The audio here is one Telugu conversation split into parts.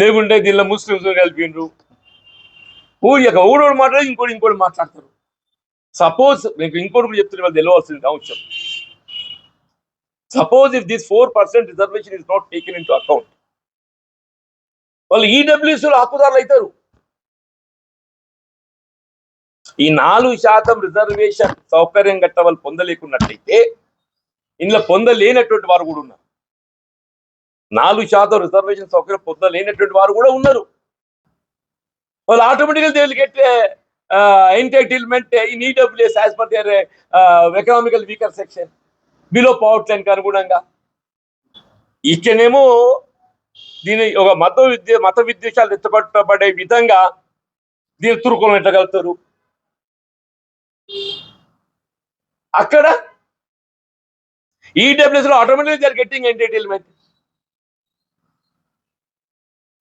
లేకుంటే దీనిలో ముస్లిమ్స్ కలిపిండ్రు. యొక్క ఊరోడు మాట్లాడి ఇంకోటి ఇంకోటి మాట్లాడతారు. సపోజ్ నేను ఇంకోటి కూడా వాళ్ళు తెలియవలసింది కావచ్చు. Suppose if this four percent reservation is not taken in to account వాళ్ళు ఈడబ్ల్యూసీలో హక్కుదారులు అవుతారు. ఈ నాలుగు శాతం రిజర్వేషన్ సౌకర్యం గట్ట వాళ్ళు పొందలేకున్నట్లయితే ఇందులో పొందలేనటువంటి వారు కూడా ఉన్నారు. నాలుగు శాతం రిజర్వేషన్ సౌకర్యం పొందలేనటువంటి వారు కూడా ఉన్నారు. వాళ్ళు ఆటోమేటిక్గా they will entitlement in EWS as per their economical weaker section below poverty లైన్కి అనుగుణంగా. ఇక్కడనేమో దీని ఒక మత విద్య మత విద్వేషాలు ఎత్తపట్టబడే విధంగా దీన్ని తురుకులు పెట్టగలుగుతారు అక్కడ ఈడబ్ల్యూఎస్లో ఆటోమేటిక్ ఆర్ గెట్టింగ్ ఎంటర్టైన్మెంట్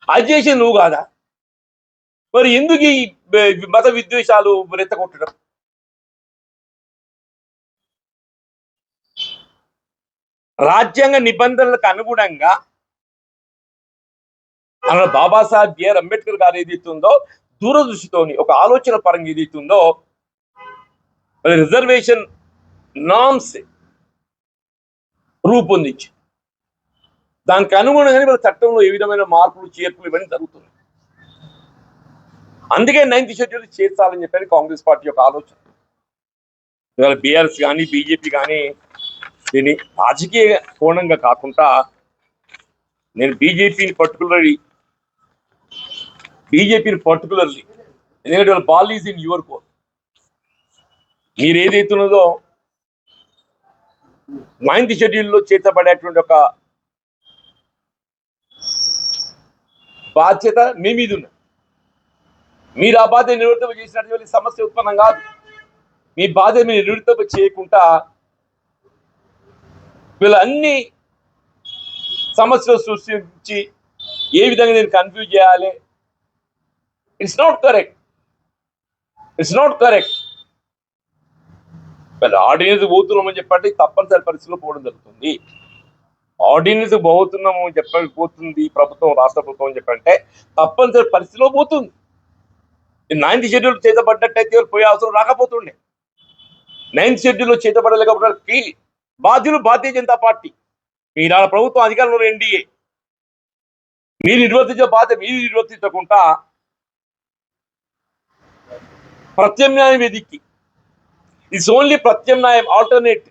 అది చేసి నువ్వు కాదా? మరి ఎందుకు ఈ మత విద్వేషాలు రెత్తగొట్టడం? రాజ్యాంగ నిబంధనలకు అనుగుణంగా అలా బాబాసాహెబ్ బిఆర్ అంబేద్కర్ గారు ఏదైతుందో దూరదృష్టితోని ఒక ఆలోచన పరంగా ఏదైతుందో రిజర్వేషన్ నామ్స్ రూపొందించి దానికి అనుగుణంగానే మన చట్టంలో ఏ విధమైన మార్పులు చేర్పులు ఇవన్నీ జరుగుతున్నాయి. అందుకే నైన్త్ షెడ్యూల్ చేర్చాలని చెప్పారు కాంగ్రెస్ పార్టీ యొక్క ఆలోచన. ఇవాళ బీఆర్ఎస్ కానీ బీజేపీ కానీ దీన్ని రాజకీయ కోణంగా కాకుండా నేను బీజేపీని పర్టికులర్లీ బీజేపీని పర్టికులర్లీ ఎందుకంటే ball is in your court మీరు ఏదైతున్నదో మైండ్ షెడ్యూల్లో చేతబడేటువంటి ఒక బాధ్యత మీ మీద ఉన్నది. మీరు ఆ బాధ్యత నివృత్తం చేసినటువంటి సమస్య ఉత్పన్నం కాదు. మీ బాధ్యత మీరు నివృత్తం చేయకుండా వీళ్ళు అన్ని సమస్యలు సృష్టించి ఏ విధంగా నేను కన్ఫ్యూజ్ చేయాలి? It's not correct it's not correct మరి ఆర్డినెన్స్ పోతున్నామని చెప్పండి తప్పనిసరి పరిస్థితిలో పోవడం జరుగుతుంది. ఆర్డినెన్స్ పోతున్నాము అని చెప్పకపోతుంది ప్రభుత్వం రాష్ట్ర ప్రభుత్వం అని చెప్పంటే తప్పనిసరి పరిస్థితిలో పోతుంది. నైన్త్ షెడ్యూల్ చేతబడ్డట్టయితే పోయే అవసరం రాకపోతుండే. నైన్త్ షెడ్యూల్ చేతబడలేకపోవడానికి బాధ్యులు భారతీయ జనతా పార్టీ. మీరు ఆ ప్రభుత్వం అధికారంలో ఎన్డీఏ మీరు నిర్వర్తించే బాధ్యత మీరు నిర్వర్తించకుండా ప్రత్యామ్నాయం వెదిక్కి ఇట్స్ ఓన్లీ ప్రత్యామ్నాయం ఆల్టర్నేట్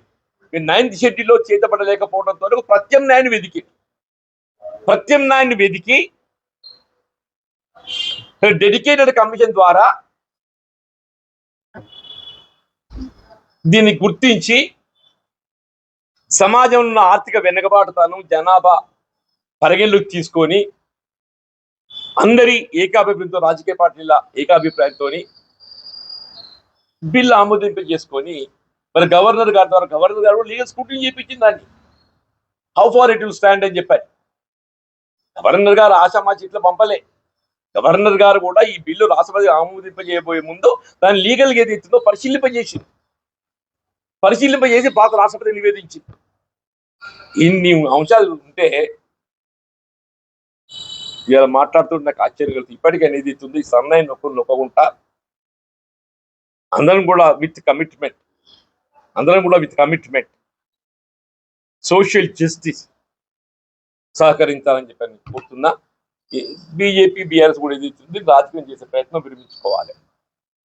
నైన్త్ షెడ్యూల్లో చేతపడలేకపోవడంతో ప్రత్యామ్నాయాన్ని వెదికి. ప్రత్యామ్నాయాన్ని వెదికి. డెడికేటెడ్ కమిషన్ ద్వారా దీన్ని గుర్తించి సమాజంలో ఉన్న ఆర్థిక వెనుకబాటుతనం జనాభా పరిగణలోకి తీసుకొని అందరి ఏకాభిప్రాయంతో రాజకీయ పార్టీల ఏకాభిప్రాయంతో బిల్లు ఆమోదింప చేసుకొని మరి గవర్నర్ గారి ద్వారా గవర్నర్ గారు లీగల్ స్కూటీ చేయించింది దాన్ని. How far it will stand అని చెప్పారు. గవర్నర్ గారు ఆశామాచి ఇట్లా పంపలే. గవర్నర్ గారు కూడా ఈ బిల్లు రాష్ట్రపతి ఆమోదింపజేయబోయే ముందు దాన్ని లీగల్గా ఏది ఇస్తుందో పరిశీలింపజేసింది. పరిశీలింపజేసి పాత రాష్ట్రపతి నివేదించింది. ఇన్ని అంశాలు ఉంటే ఇలా మాట్లాడుతుంటే నాకు ఆశ్చర్యం కలుగుతుంది ఇప్పటికైనా ఏది ఇస్తుంది సన్నయ్య నొక్కులు నొక్కకుండా అందరం కూడా విత్ కమిట్మెంట్ అందరం కూడా విత్ కమిట్మెంట్ సోషల్ జస్టిస్ సహకరించాలని చెప్పని కోరుతున్నా. బీజేపీ బీఆర్ఎస్ కూడా ఏది రాజకీయం చేసే ప్రయత్నం విరమించుకోవాలి.